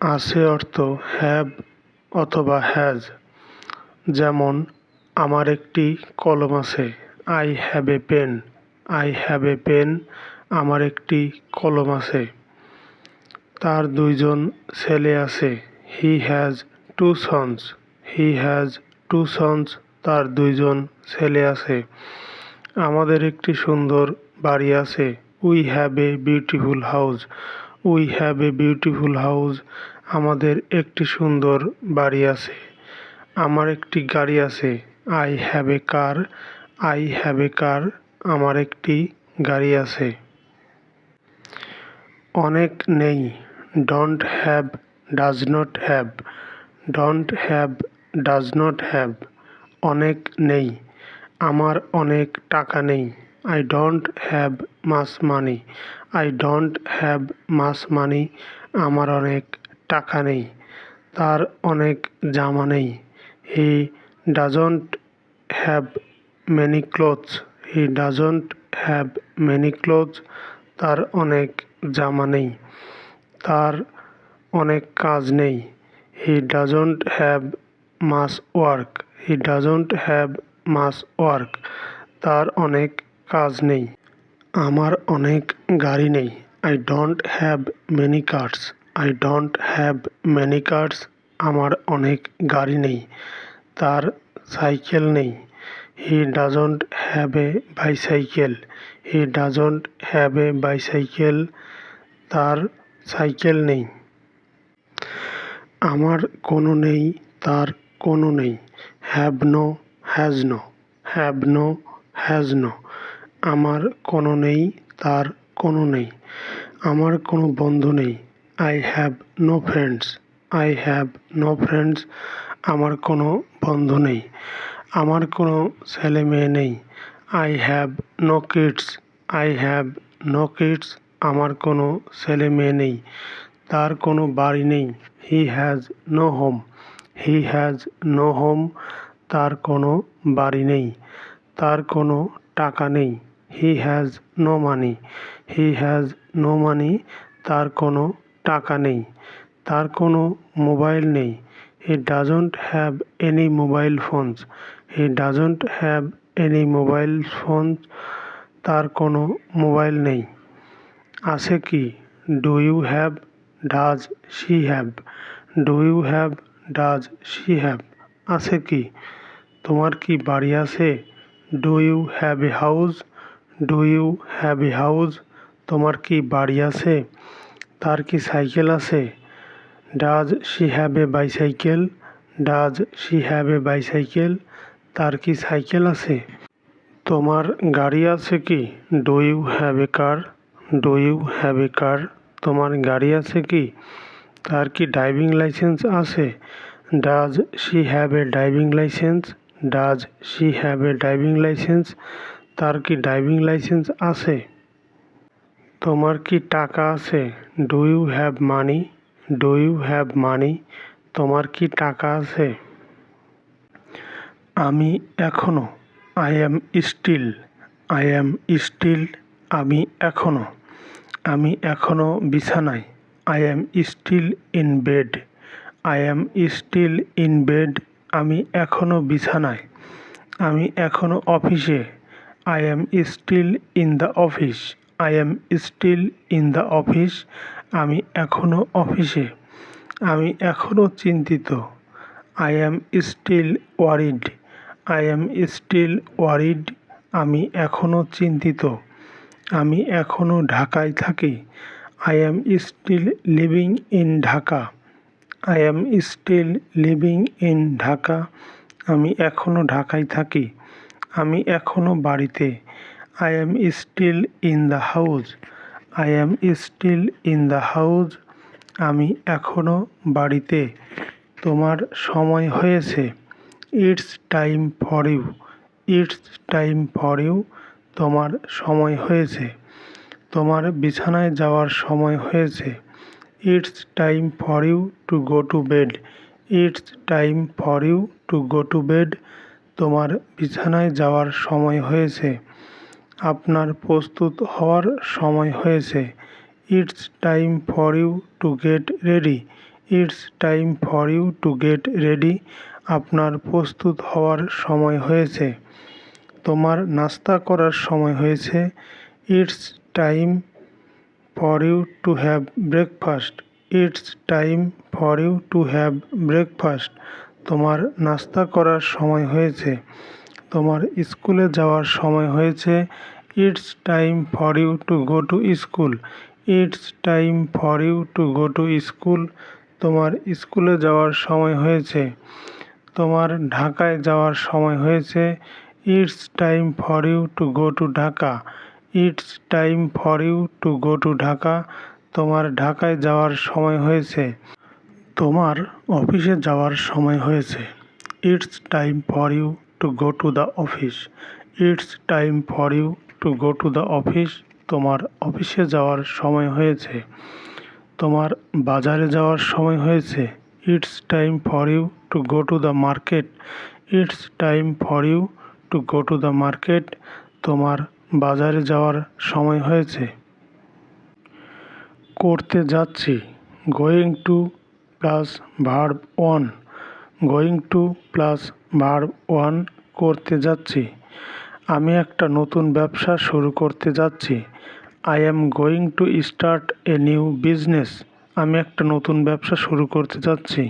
আছে অর্থ হ্যাভ অথবা হ্যাজ যেমন, আমার একটি কলম আছে I have a pen I have a pen আমার একটি কলম আছে। তার দুইজন ছেলে আছে he has two sons he has two sons তার দুইজন ছেলে আছে। আমাদের একটি সুন্দর বাড়ি আছে। We have a beautiful house we have a beautiful house আমাদের একটি সুন্দর বাড়ি আছে। আমার একটি গাড়ি আছে। I have a car I have a car আমার একটি গাড়ি আছে। অনেক নেই। Don't have does not have don't have does not have অনেক নেই। আমার অনেক টাকা নেই। I don't have much money I don't have much money আমার অনেক টাকা নেই। তার অনেক জামা নেই। He doesn't have many clothes he doesn't have many clothes তার অনেক জামা নেই। তার অনেক কাজ নেই। He doesn't have much work he doesn't have much work তার অনেক কাজ নেই। আমার অনেক গাড়ি নেই। I don't have many cars I don't have many cars আমার অনেক গাড়ি নেই। তার সাইকেল নেই। He doesn't have a bicycle he doesn't have a bicycle তার সাইকেল নেই। আমার কোনো নেই। তার কোনো নেই। Have no has no have no has no আমার কোনো নেই, তার কোনো নেই। আমার কোনো বন্ধু নেই। I have no friends I have no friends আমার কোনো বন্ধু নেই। আমার কোনো ছেলে মেয়ে নেই। I have no kids I have no kids আমার কোনো ছেলে মেয়ে নেই। তার কোনো বাড়ি নেই। He has no home he has no home তার কোনো বাড়ি নেই। তার কোনো টাকা নেই। He has no money he has no money তার কোনো টাকা নেই। তার কোনো মোবাইল নেই। He doesn't have any mobile phones he doesn't have any mobile phones তার কোনো মোবাইল নেই। আছে কি? Do you have does she have do you have does she have আছে কি? তোমার কি বাড়ি আছে? Do you have a house do you have a house তোমার কি বাড়ি আছে? তার কি সাইকেল আছে? Does she have a bicycle does she have a bicycle তার কি সাইকেল আছে? তোমার গাড়ি আছে কি? Do you have a car do you have a car তোমার গাড়ি আছে কি? তার কি ড্রাইভিং লাইসেন্স আছে? Does she have a driving licence does she have a driving licence তার কি ড্রাইভিং লাইসেন্স আছে? তোমার কি টাকা আছে? Do you have money do you have money তোমার কি টাকা আছে? আমি এখনও I am still I am still আমি এখনও আমি এখনও বিছানায় I am still in bed I am still in bed আমি এখনও বিছানায়, আমি এখনও অফিসে I am still in the office I am still in the office আমি এখনও অফিসে। আমি এখনও চিন্তিত। I am still worried I am still worried আমি এখনও চিন্তিত। আমি এখনও ঢাকায় থাকি। I am still living in Dhaka I am still living in Dhaka আমি এখনও ঢাকায় থাকি। আমি এখনও বাড়িতে। I am still in the house I am still in the house আমি এখনও বাড়িতে। তোমার সময় হয়েছে। It's time for you it's time for you তোমার সময় হয়েছে। তোমার বিছানায় যাওয়ার সময় হয়েছে। It's time for you to go to bed it's time for you to go to bed তোমার বিছানায় যাওয়ার সময় হয়েছে। আপনার প্রস্তুত হওয়ার সময় হয়েছে। It's time for you to get ready. It's time for you to get ready. আপনার প্রস্তুত হওয়ার সময় হয়েছে। তোমার নাস্তা করার সময় হয়েছে। It's time for you to have breakfast. It's time for you to have breakfast. তোমার নাস্তা করার সময় হয়েছে। তোমার স্কুলে যাওয়ার সময় হয়েছে। It's time for you to go to school it's time for you to go to school তোমার স্কুলে যাওয়ার সময় হয়েছে। তোমার ঢাকায় যাওয়ার সময় হয়েছে। It's time for you to go to Dhaka it's time for you to go to Dhaka তোমার ঢাকায় যাওয়ার সময় হয়েছে। তোমার অফিসে যাওয়ার সময় হয়েছে। It's time for you to go to the office. It's time for you to go to the office. তোমার অফিসে যাওয়ার সময় হয়েছে। তোমার বাজারে যাওয়ার সময় হয়েছে। It's time for you to go to the market. It's time for you to go to the market. তোমার বাজারে যাওয়ার সময় হয়েছে। করতে যাচ্ছি। Going to plus verb one going to plus verb one করতে যাচ্ছি। আমি একটা নতুন ব্যবসা শুরু করতে যাচ্ছি। I am going to start a new business আমি একটা নতুন ব্যবসা শুরু করতে যাচ্ছি।